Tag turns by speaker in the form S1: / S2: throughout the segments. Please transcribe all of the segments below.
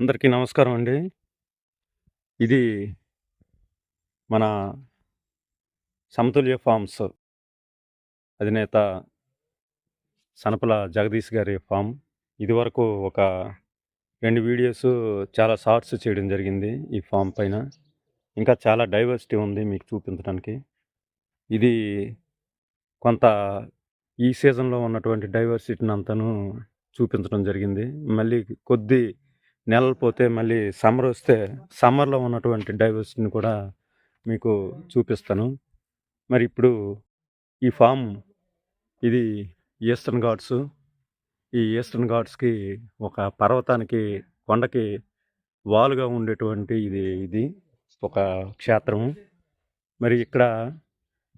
S1: అందరికీ నమస్కారం అండి. ఇది మన సమతుల్య ఫామ్స్ అధినేత సనపల జగదీష్ గారి ఫామ్. ఇదివరకు ఒక రెండు వీడియోస్ చాలా షార్ట్స్ చేయడం జరిగింది ఈ ఫామ్ పైన. ఇంకా చాలా డైవర్సిటీ ఉంది మీకు చూపించడానికి. ఇది కొంత ఈ సీజన్లో ఉన్నటువంటి డైవర్సిటీని అంతను చూపించడం జరిగింది. మళ్ళీ కొద్ది నెలలు పోతే మళ్ళీ సమ్మర్ వస్తే సమ్మర్లో ఉన్నటువంటి డైవర్సిటీని కూడా మీకు చూపిస్తాను. మరి ఇప్పుడు ఈ ఫామ్ ఇది ఈస్టర్న్ ఘాట్స్. ఈ ఈస్టర్న్ ఘాట్స్కి ఒక పర్వతానికి కొండకి వాలుగా ఉండేటువంటి ఇది ఇది ఒక క్షేత్రము. మరి ఇక్కడ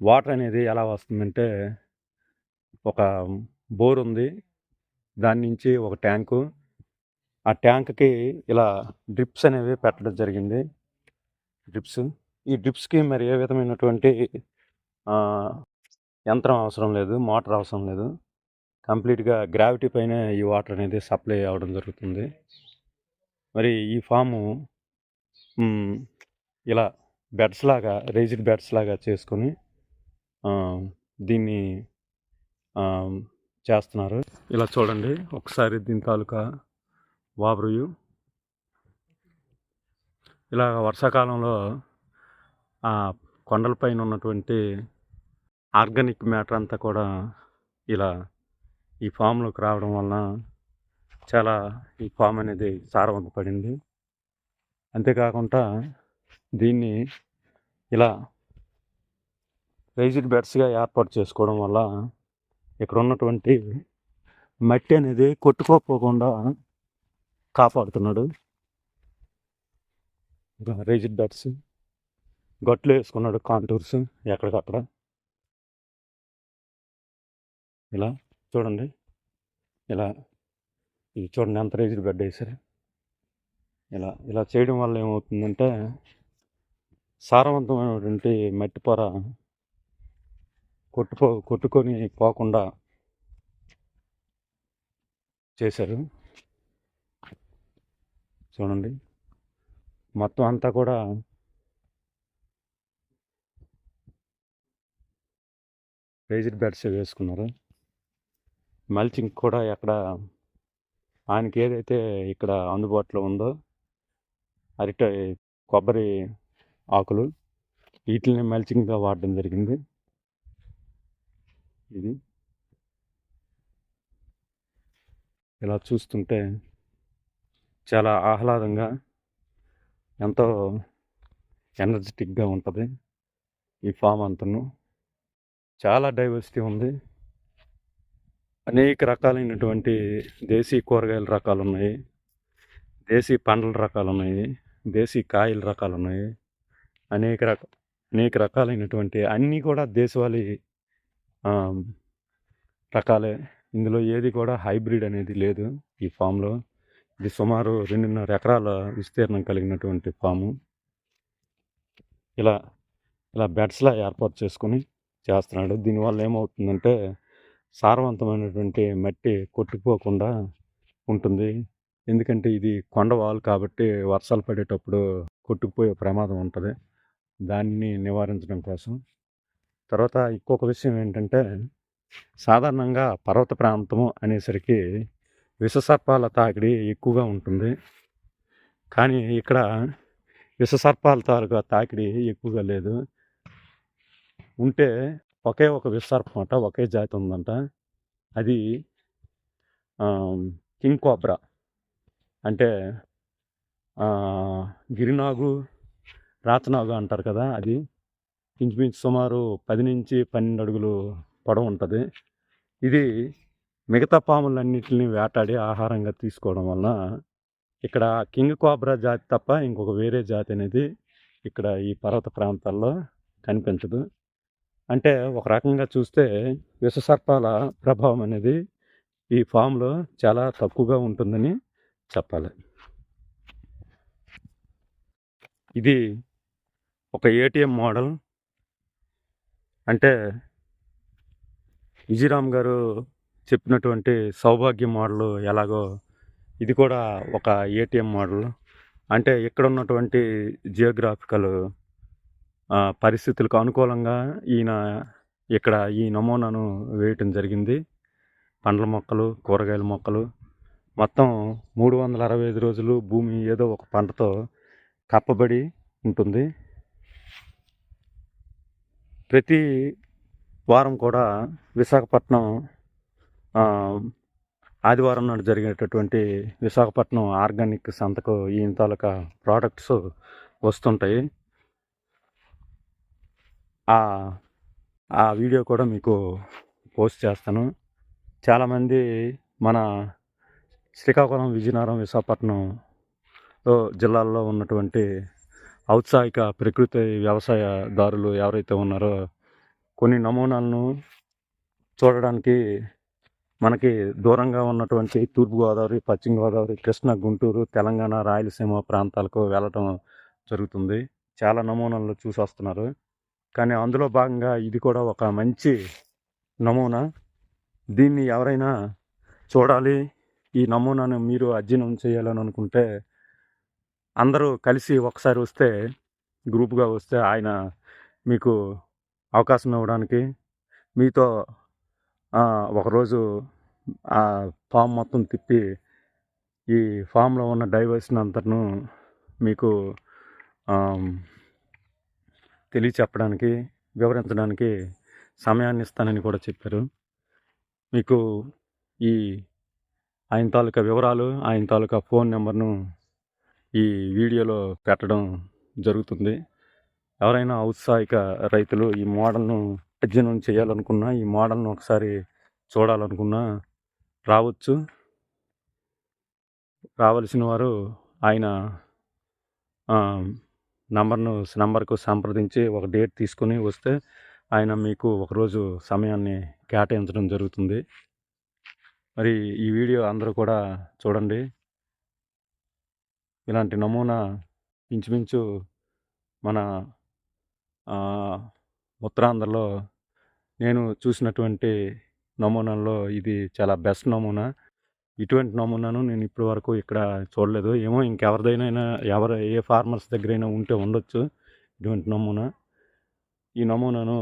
S1: వాటర్ అనేది ఎలా వస్తుందంటే ఒక బోర్ ఉంది. దాని నుంచి ఒక ట్యాంకు. ఆ ట్యాంక్కి ఇలా డ్రిప్స్ అనేవి పెట్టడం జరిగింది. డ్రిప్స్. ఈ డ్రిప్స్కి మరి ఏ విధమైనటువంటి యంత్రం అవసరం లేదు మోటార్ అవసరం లేదు. కంప్లీట్గా గ్రావిటీ పైన ఈ వాటర్ అనేది సప్లై అవ్వడం జరుగుతుంది. మరి ఈ ఫాము ఇలా బెడ్స్ లాగా రేజ్డ్ బెడ్స్ లాగా చేసుకొని దీన్ని చేస్తున్నారు. ఇలా చూడండి ఒకసారి దీని తాలూకా వాబ్రుయు. ఇలా వర్షాకాలంలో ఆ కొండలపైన ఉన్నటువంటి ఆర్గానిక్ మ్యాటర్ అంతా కూడా ఇలా ఈ ఫామ్లోకి రావడం వలన చాలా ఈ ఫామ్ అనేది సారవంతపడింది. అంతేకాకుండా దీన్ని ఇలా రైజ్డ్ బెడ్స్గా ఏర్పాటు చేసుకోవడం వల్ల ఇక్కడ ఉన్నటువంటి మట్టి అనేది కొట్టుకోపోకుండా కాపాడుతున్నాడు. రేజిడ్ బెడ్స్ గట్లు వేసుకున్నాడు కాంటూర్స్. ఎక్కడికక్కడ ఇలా చూడండి. ఇలా ఇది చూడండి ఎంత రేజిడ్ బెడ్ వేసారు ఇలా ఇలా చేయడం వల్ల ఏమవుతుందంటే సారవంతమైనటువంటి మట్టి పొర కొట్టుకో కొట్టుకొని పోకుండా చేశారు. చూడండి. మొత్తం అంతా కూడా రైజ్డ్ బెడ్స్ వేసుకున్నారు. మల్చింగ్ కూడా ఎక్కడ ఆయనకి ఏదైతే ఇక్కడ అందుబాటులో ఉందో అరటి కొబ్బరి ఆకులు వీటిని మల్చింగ్గా వాడడం జరిగింది. ఇది. ఇలా చూస్తుంటే చాలా ఆహ్లాదంగా ఎంతో ఎనర్జెటిక్గా ఉంటుంది ఈ ఫామ్ అంతను. చాలా డైవర్సిటీ ఉంది. అనేక రకాలైనటువంటి దేశీ కూరగాయల రకాలు ఉన్నాయి దేశీ పండ్ల రకాలు ఉన్నాయి దేశీ కాయల రకాలు ఉన్నాయి అనేక రక అనేక రకాలైనటువంటి అన్నీ కూడా దేశవాళీ రకాలే. ఇందులో ఏది కూడా హైబ్రిడ్ అనేది లేదు ఈ ఫామ్లో. ఇది సుమారు రెండున్నర ఎకరాల విస్తీర్ణం కలిగినటువంటి ఫాము. ఇలా ఇలా బెడ్స్లా ఏర్పాటు చేసుకొని చేస్తున్నాడు. దీనివల్ల ఏమవుతుందంటే సారవంతమైనటువంటి మట్టి కొట్టుకుపోకుండా ఉంటుంది. ఎందుకంటే ఇది కొండవాలు కాబట్టి వర్షాలు పడేటప్పుడు కొట్టుకుపోయే ప్రమాదం ఉంటుంది. దాన్ని నివారించడం కోసం. తర్వాత ఇంకొక విషయం ఏంటంటే సాధారణంగా పర్వత ప్రాంతము అనేసరికి విషసర్పాల తాకిడి ఎక్కువగా ఉంటుంది. కానీ ఇక్కడ విషసర్పాల తాలూకా తాకిడి ఎక్కువగా లేదు. ఉంటే ఒకే ఒక విషసర్పం అంట ఒకే జాతి ఉందంట. అది కింగ్ కోబ్రా. అంటే గిరినాగు రాచనాగు అంటారు కదా అది. ఇంచుమించు సుమారు పది నుంచి పన్నెండు అడుగులు పొడవు ఉంటుంది. ఇది మిగతా పాములన్నింటిని వేటాడి ఆహారంగా తీసుకోవడం వలన ఇక్కడ కింగ్ కోబ్రా జాతి తప్ప ఇంకొక వేరే జాతి అనేది ఇక్కడ ఈ పర్వత ప్రాంతాల్లో కనిపించదు. అంటే ఒక రకంగా చూస్తే విషసర్పాల ప్రభావం అనేది ఈ ఫామ్లో చాలా తక్కువగా ఉంటుందని చెప్పాలి. ఇది ఒక ఏటీఎం మోడల్. అంటే విజయరామ్ గారు చెప్పినటువంటి సౌభాగ్య మోడల్ ఎలాగో ఇది కూడా ఒక ఏటీఎం మోడల్. అంటే ఇక్కడ ఉన్నటువంటి జియోగ్రాఫికల్ పరిస్థితులకు అనుకూలంగా ఈయన ఇక్కడ ఈ నమూనాను వేయటం జరిగింది. పండ్ల మొక్కలు కూరగాయల మొక్కలు. మొత్తం మూడు వందల అరవై ఐదు రోజులు భూమి ఏదో ఒక పంటతో కప్పబడి ఉంటుంది. ప్రతి వారం కూడా విశాఖపట్నం ఆదివారం నాడు జరిగేటటువంటి విశాఖపట్నం ఆర్గానిక్ సంతకు ఈయన తాలూకా ప్రోడక్ట్స్ వస్తుంటాయి. ఆ ఆ వీడియో కూడా మీకు పోస్ట్ చేస్తాను. చాలామంది మన శ్రీకాకుళం విజయనగరం విశాఖపట్నంలో జిల్లాల్లో ఉన్నటువంటి ఔత్సాహిక ప్రకృతి వ్యవసాయదారులు ఎవరైతే ఉన్నారో కొన్ని నమూనాలను చూడడానికి మనకి దూరంగా ఉన్నటువంటి తూర్పుగోదావరి పశ్చిమ గోదావరి కృష్ణా గుంటూరు తెలంగాణ రాయలసీమ ప్రాంతాలకు వెళ్ళటం జరుగుతుంది. చాలా నమూనాలు చూసి వస్తున్నారు. కానీ అందులో భాగంగా ఇది కూడా ఒక మంచి నమూనా. దీన్ని ఎవరైనా చూడాలి. ఈ నమూనాను మీరు అధ్యయనం చేయాలని అనుకుంటే అందరూ కలిసి ఒకసారి వస్తే గ్రూప్గా వస్తే ఆయన మీకు అవకాశం ఇవ్వడానికి మీతో ఒకరోజు ఆ ఫామ్ మొత్తం తిప్పి ఈ ఫామ్లో ఉన్న డైవర్షన్ అంతను మీకు తెలియచెప్పడానికి వివరించడానికి సమయాన్ని ఇస్తానని కూడా చెప్పారు. మీకు ఈ ఆయన తాలూకా వివరాలు ఆయన తాలూకా ఫోన్ నెంబర్ను ఈ వీడియోలో పెట్టడం జరుగుతుంది. ఎవరైనా ఔత్సాహిక రైతులు ఈ మోడల్ను అధ్యయనం చేయాలనుకున్నా ఈ మోడల్ను ఒకసారి చూడాలనుకున్నా రావచ్చు. రావలసిన వారు ఆయన నంబర్ను నంబర్కు సంప్రదించి ఒక డేట్ తీసుకుని వస్తే ఆయన మీకు ఒకరోజు సమయాన్ని కేటాయించడం జరుగుతుంది. మరి ఈ వీడియో అందరూ కూడా చూడండి. ఇలాంటి నమూనా ఇంచుమించు మన ఉత్తరాంధ్రలో నేను చూసినటువంటి నమూనాల్లో ఇది చాలా బెస్ట్ నమూనా. ఇటువంటి నమూనాను నేను ఇప్పటి వరకు ఇక్కడ చూడలేదు. ఏమో ఇంకెవరిదైనా ఎవరు ఏ ఫార్మర్స్ దగ్గరైనా ఉంటే ఉండొచ్చు ఇటువంటి నమూనా. ఈ నమూనాను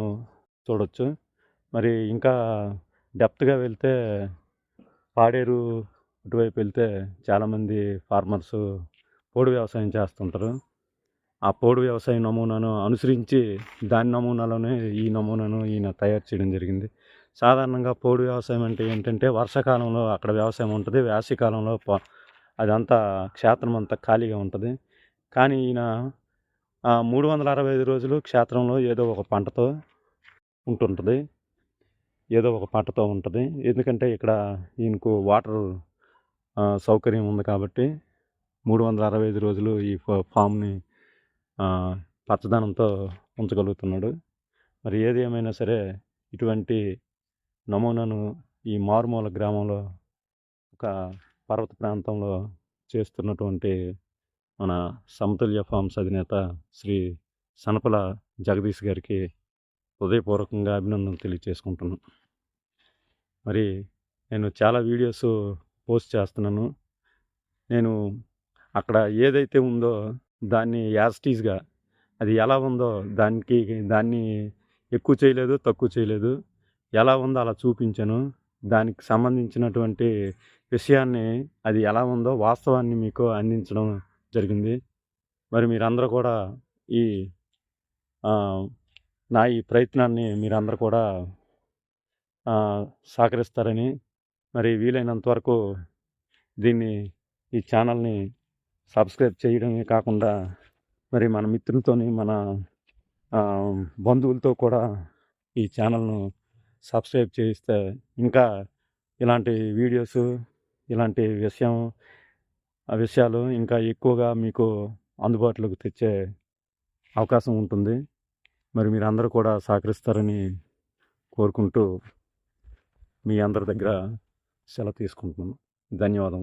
S1: చూడొచ్చు. మరి ఇంకా డెప్త్గా వెళ్తే పాడేరు అటువైపు వెళ్తే చాలామంది ఫార్మర్స్ పోడు వ్యవసాయం చేస్తుంటారు. ఆ పోడు వ్యవసాయ నమూనాను అనుసరించి దాని నమూనాలోనే ఈ నమూనాను ఈయన తయారు చేయడం జరిగింది. సాధారణంగా పోడు వ్యవసాయం అంటే ఏంటంటే వర్షాకాలంలో అక్కడ వ్యవసాయం ఉంటుంది వేసవికాలంలో ప- అదంతా క్షేత్రం అంతా ఖాళీగా ఉంటుంది. కానీ ఈయన మూడు వందల అరవై ఐదు రోజులు క్షేత్రంలో ఏదో ఒక పంటతో ఉంటుంటుంది. ఏదో ఒక పంటతో ఉంటుంది. ఎందుకంటే ఇక్కడ ఈయనకు వాటర్ సౌకర్యం ఉంది కాబట్టి మూడు వందల అరవై ఐదు రోజులు ఈ ఫామ్ని పచ్చదనంతో ఉంచగలుగుతున్నాడు. మరి ఏది ఏమైనా సరే ఇటువంటి నమూనాను ఈ మారుమూల గ్రామంలో ఒక పర్వత ప్రాంతంలో చేస్తున్నటువంటి మన సమతుల్య ఫార్మ్స్ అధినేత శ్రీ సనపల జగదీష్ గారికి హృదయపూర్వకంగా అభినందనలు తెలియజేసుకుంటున్నాను మరి నేను చాలా వీడియోస్ పోస్ట్ చేస్తున్నాను. నేను అక్కడ ఏదైతే ఉందో దాన్ని యాస్టీస్గా అది ఎలా ఉందో దానికి దాన్ని ఎక్కువ చేయలేదు తక్కువ చేయలేదు. ఎలా ఉందో అలా చూపించాను. దానికి సంబంధించినటువంటి విషయాన్ని అది ఎలా ఉందో వాస్తవాన్ని మీకు అందించడం జరిగింది. మరి మీరందరూ కూడా ఈ నా ఈ ప్రయత్నాన్ని మీరందరూ కూడా సహకరిస్తారని. మరి వీలైనంత వరకు దీన్ని ఈ ఛానల్ని సబ్స్క్రైబ్ చేయడమే కాకుండా మరి మన మిత్రులతోని మన బంధువులతో కూడా ఈ ఛానల్ను సబ్స్క్రైబ్ చేయిస్తే ఇంకా ఇలాంటి వీడియోస్ ఇలాంటి విషయం ఆ విషయాలు ఇంకా ఎక్కువగా మీకు అందుబాటులోకి తెచ్చే అవకాశం ఉంటుంది. మరి మీరు అందరూ కూడా సహకరిస్తారని కోరుకుంటూ మీ అందరి దగ్గర సెలవు తీసుకుంటున్నాను. ధన్యవాదం